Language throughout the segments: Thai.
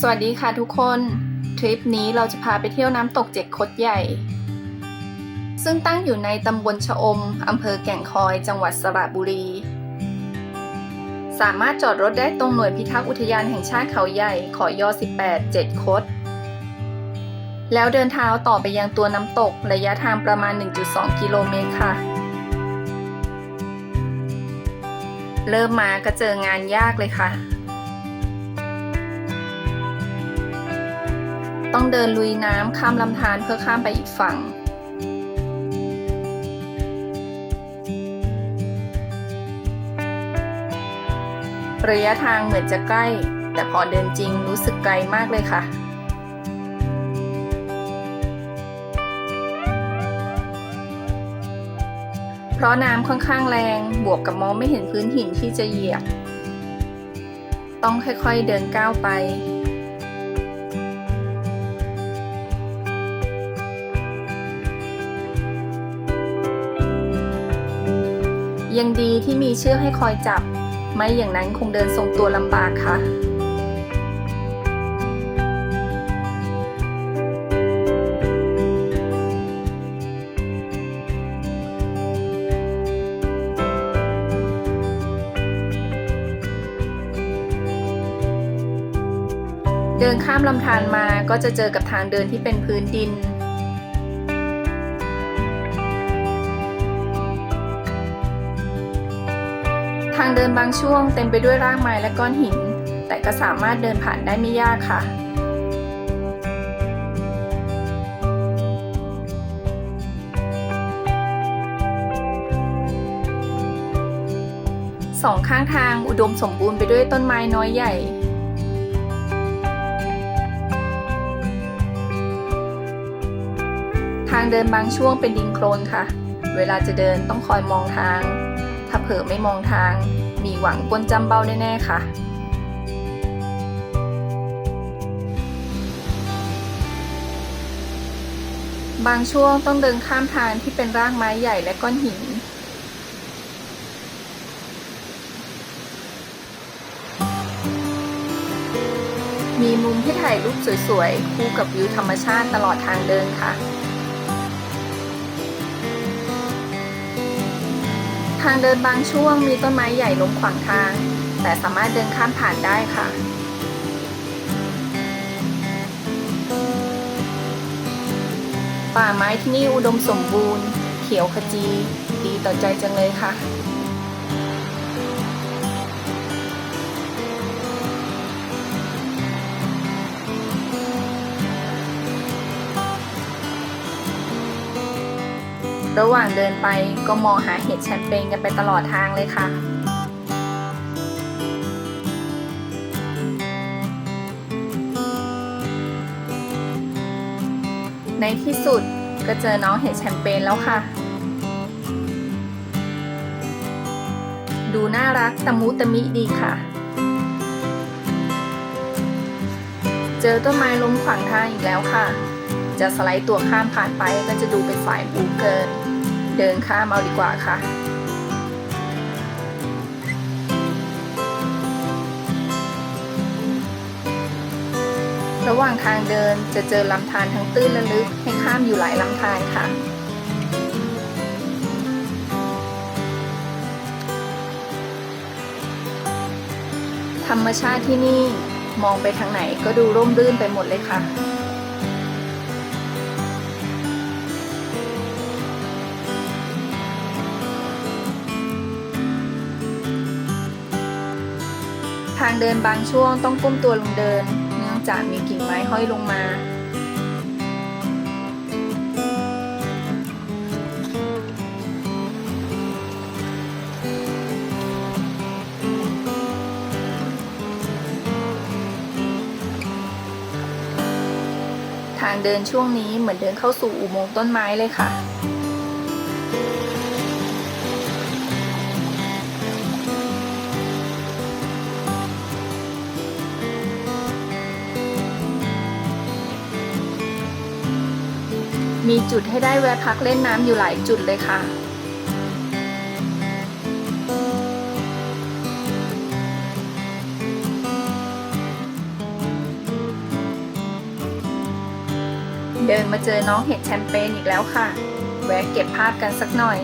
สวัสดีค่ะทุกคน ทริปนี้เราจะพาไปเที่ยวน้ำตกเจ็ดคดใหญ่ ซึ่งตั้งอยู่ในตำบลชะอมอำเภอแก่งคอย จังหวัดสระบุรี สามารถจอดรถได้ตรงหน่วยพิทักษ์อุทยานแห่งชาติเขาใหญ่ขอยอ18 7คด แล้วเดินเท้าต่อไปยังตัวน้ำตกระยะทางประมาณ 1.2 กิโลเมตรค่ะ เริ่มมาก็เจองานยากเลยค่ะ ต้องเดินลุยน้ำข้ามลำธารเพื่อข้ามไปอีกฝั่ง ระยะทางเหมือนจะใกล้ แต่พอเดินจริงรู้สึกไกลมากเลยค่ะเพราะน้ำค่อนข้างแรงบวกกับมองไม่เห็นพื้นหินที่จะเหยียบ ต้องค่อยๆเดินก้าวไป ยังดีที่มีเชือกให้คอยจับ ไม่อย่างนั้นคงเดินทรงตัวลำบากค่ะเดินข้ามลำธารมาก็จะเจอกับทางเดินที่เป็นพื้นดิน เดินบางช่วงเต็มไปด้วยรากไม้และก้อนหิน แต่ก็สามารถเดินผ่านได้ไม่ยากค่ะ สองข้างทางอุดมสมบูรณ์ไปด้วยต้นไม้น้อยใหญ่ทางเดินบางช่วงเป็นดินโคลนค่ะ เวลาจะเดินต้องคอยมองทาง ถ้าเผลอไม่มองทาง มีหวังก้นจำเบ้าแน่ๆค่ะบางช่วงต้องเดินข้ามทางที่เป็นรากไม้ใหญ่และก้อนหิน มีมุมให้ถ่ายรูปสวยๆ คู่กับวิวธรรมชาติตลอดทางเดินค่ะ ทางเดินบางช่วงมีต้นไม้ใหญ่ล้มขวางทาง แต่สามารถเดินข้ามผ่านได้ค่ะ ป่าไม้ที่นี่อุดมสมบูรณ์ เขียวขจี ดีต่อใจจังเลยค่ะ ระหว่างเดินไปก็มองหาเห็ดแชมเปญกันไปตลอดทางเลยค่ะ ในที่สุดก็เจอน้องเห็ดแชมเปญแล้วค่ะ ดูน่ารักตะมุตะมิดีค่ะ เจอต้นไม้ล้มขวางทางอีกแล้วค่ะจะสไลด์ตัวข้ามผ่านไปก็จะดูเป็นสายบูเกิน เดินข้ามเอาดีกว่าค่ะระหว่างทางเดินจะเจอลำธารทั้งตื้นและลึกให้ข้ามอยู่หลายลำธารค่ะ ธรรมชาติที่นี่มองไปทางไหนก็ดูร่มรื่นไปหมดเลยค่ะ เดินบางช่วงต้องก้มตัวลงเดิน เนื่องจากมีกิ่งไม้ห้อยลงมา ทางเดินช่วงนี้เหมือนเดินเข้าสู่อุโมงค์ต้นไม้เลยค่ะ มีจุดให้ได้แวะพักเล่นน้ำอยู่หลายจุดเลยค่ะ เดินมาเจอน้องเห็ดแชมเปญอีกแล้วค่ะ แวะเก็บภาพกันสักหน่อย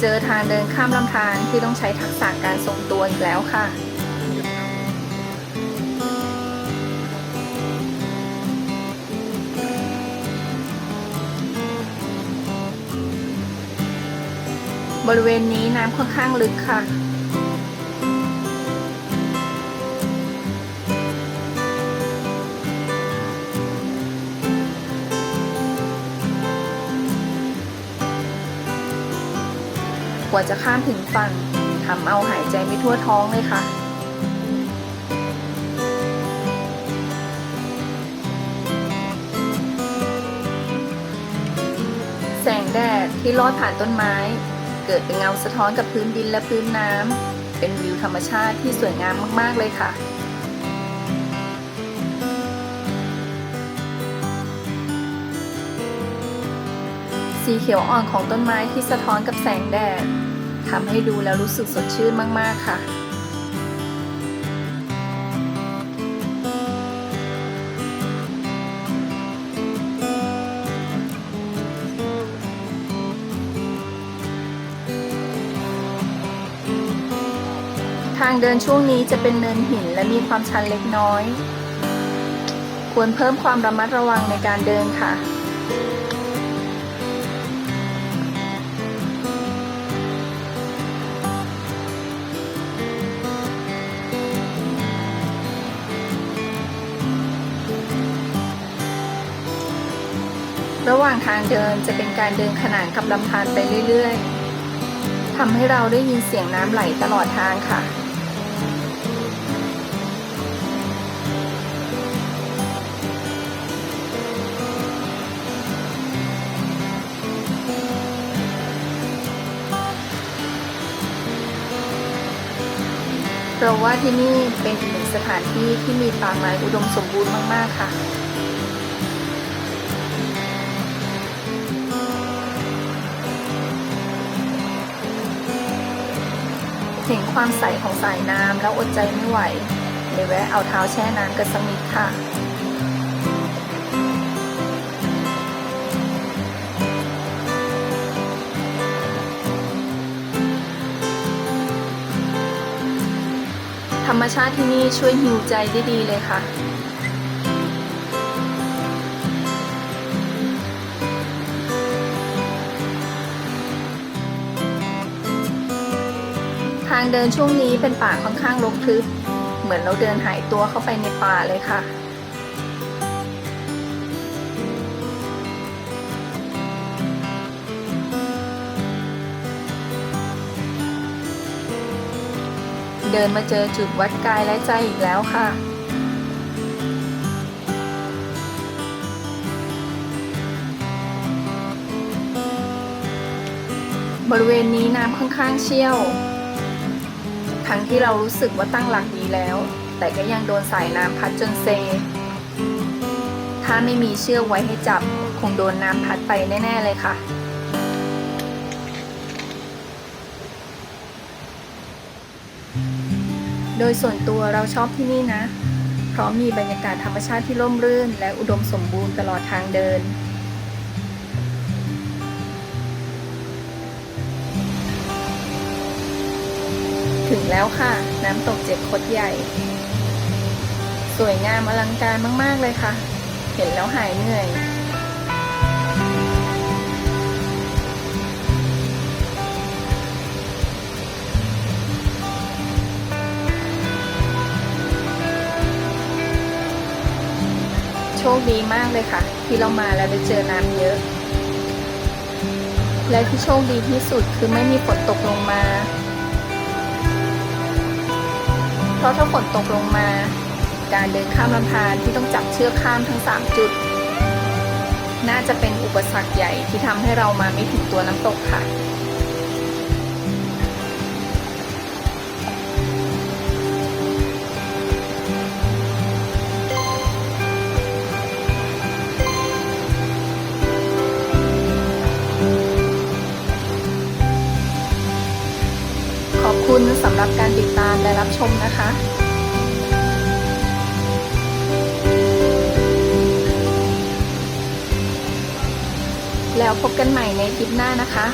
เจอทางเดินข้ามลำธารที่ต้องใช้ทักษะการทรงตัวอีกแล้วค่ะ บริเวณนี้น้ำค่อนข้างลึกค่ะ กว่าจะข้ามถึงฝั่งทำเอาหายใจไม่ทั่วท้องเลยค่ะ แสงแดดที่ลอดผ่านต้นไม้ เกิดเป็นเงาสะท้อนกับพื้นดินและพื้นน้ำเป็นวิวธรรมชาติที่สวยงามมาก ๆ เลยค่ะ สีเขียวอ่อนของต้นไม้ที่สะท้อนกับแสงแดดทำให้ดูแล้วรู้สึกสดชื่นมาก ๆ ค่ะ ทางเดินช่วงนี้จะเป็นเนินหินและมีความชันเล็กน้อย ควรเพิ่มความระมัดระวังในการเดินค่ะ ระหว่างทางเดินจะเป็นการเดินขนานกับลำธารไปเรื่อยๆทำให้เราได้ยินเสียงน้ำไหลตลอดทางค่ะเราว่าที่นี่เป็นหนึ่งสถานที่ที่มีป่าไม้อุดมสมบูรณ์มาก ๆ ค่ะ เห็นความใสของสายน้ำแล้วอดใจไม่ไหวเลยแวะเอาเท้าแช่น้ำกันสักนิดค่ะธรรมชาติที่นี่ช่วยฮิวใจได้ดีเลยค่ะางเดินช่วงนี้เป็นป่าค่อนข้างรกทึบ เหมือนเราเดินหายตัวเข้าไปในป่าเลยค่ะ เดินมาเจอจุดวัดกายและใจอีกแล้วค่ะบริเวณนี้น้ำค่อนข้างเชี่ยว ทั้งที่เรารู้สึกว่าตั้งหลักดีแล้ว แต่ก็ยังโดนสายน้ำพัดจนเซ ถ้าไม่มีเชือกไว้ให้จับ คงโดนน้ำพัดไปแน่ ๆ เลยค่ะ โดยส่วนตัวเราชอบที่นี่นะ เพราะมีบรรยากาศธรรมชาติที่ร่มรื่น และอุดมสมบูรณ์ตลอดทางเดิน ถึงแล้วค่ะ น้ำตกเจ็ดคดใหญ่ สวยงามอลังการมาก ๆ เลยค่ะ เห็นแล้วหายเหนื่อย โชคดีมากเลยค่ะ ที่เรามาแล้วได้เจอน้ำเยอะ และที่โชคดีที่สุดคือไม่มีฝนตกลงมา เพราะถ้าฝนตกลงมา การเดินข้ามลำธารที่ต้องจับเชือกข้ามทั้ง 3 จุด น่าจะเป็นอุปสรรคใหญ่ที่ทำให้เรามาไม่ถึงตัวน้ำตกค่ะ รับการติดตามและรับชมนะคะแล้วพบกันใหม่ในคลิปหน้านะคะ